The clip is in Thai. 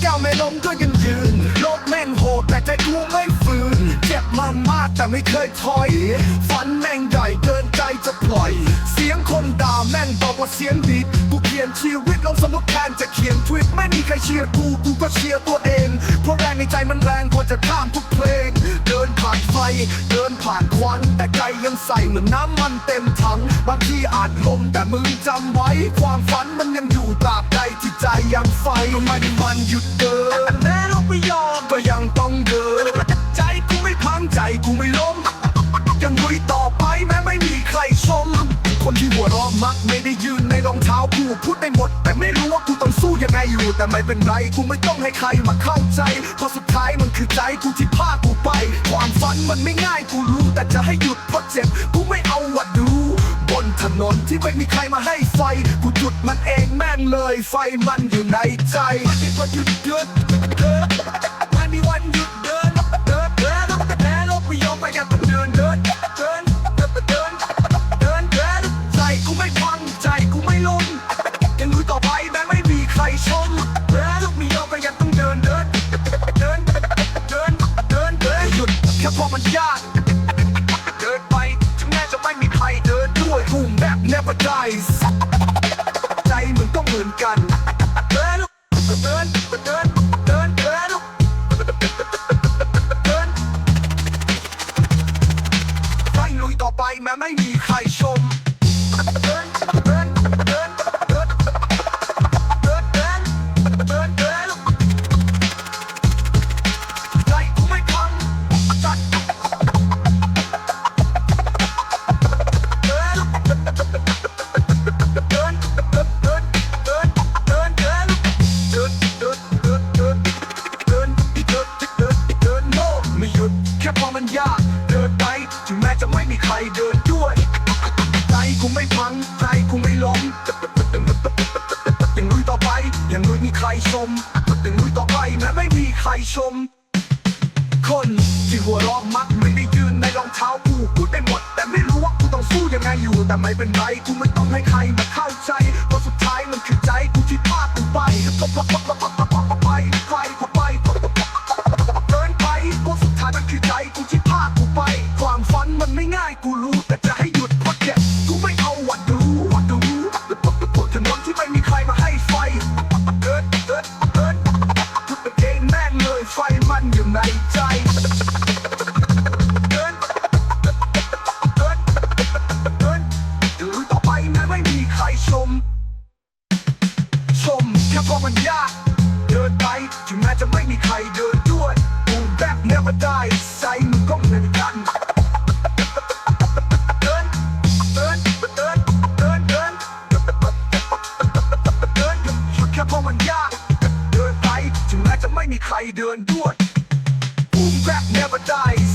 แก้วไม่ล้มก็ยังยืนโลกแม่งโหดแต่ใจกูไม่ฝืน เจ็บมามากแต่ไม่เคยถอย ฝันแม่งใหญ่เกินใจจะปล่อย เสียงคนด่าแม่งบอกว่าเสียงดีกูเขียนชีวิตลงสมุดแทนจะเขียนทวิตไม่มีใครเชียร์กูกูก็เชียร์ตัวเอง เพราะแรงในใจมันแรงกว่าจะข้ามทุกเพลง เดินผ่านไฟเดินผ่านควัน แต่ใจยังใส่เหมือนน้ำมันเต็มถัง บางทีอาจลมแต่มึงจำไว้ความฝันมันยังอยู่ ยังไม่ได้มันหยุดเดินแม้เราไม่ยอมก็ยังต้องเดิน ใจกูไม่พังใจกูไม่ล้ม ยังลุยต่อไปแม้ไม่มีใครชม คนที่หัวเราะมักไม่ได้ยืนในรองเท้ากูพูดได้หมด แต่ไม่รู้ว่ากูต้องสู้ยังไงอยู่ แต่ไม่เป็นไรกูไม่ต้องให้ใครมาเข้าใจเพราะสุดท้ายมันคือใจกูที่พากูไป ความฝันมันไม่ง่ายกูรู้แต่จะให้หยุดเพราะเจ็บกูไม่เอาวัดดูบน ถนนที่ไม่มีใครมาให้ไฟ กูจุดมันเองแม่งเลย ไฟมันอยู่ในใจมันมีวันหยุดเดินเดิ ต่อไปแม้ไม่มีใครชมแค่พอมันยาก ชมยังลุยต่อไปแม้ไม่มีใครชม คนที่หัวเราะมักไม่ได้ยืนในรองเท้ากูพูดได้หมด แต่ไม่รู้ว่ากูต้องสู้ยังไงอยู่ แต่ไม่เป็นไรกูไม่ต้องให้ใครมาเข้าใจเพราะสุดท้ายมันคือใจกูที่พลาดกูไปก็ไปไป ในใจเดินเดินเดินดูต่อไปแม้ไม่มีใครชม ชมแค่เพราะมันยาก เดินไปถึงแม้จะไม่มีใครเดินด้วยกูแบบ never die ใจมึงก็เหมือนกันเดินเดินเดินเดินเดินเดินหยุดแค่พราะมันยาก เดินไปถึงแม้จะไม่มีใครเดินด้วย Crap never dies.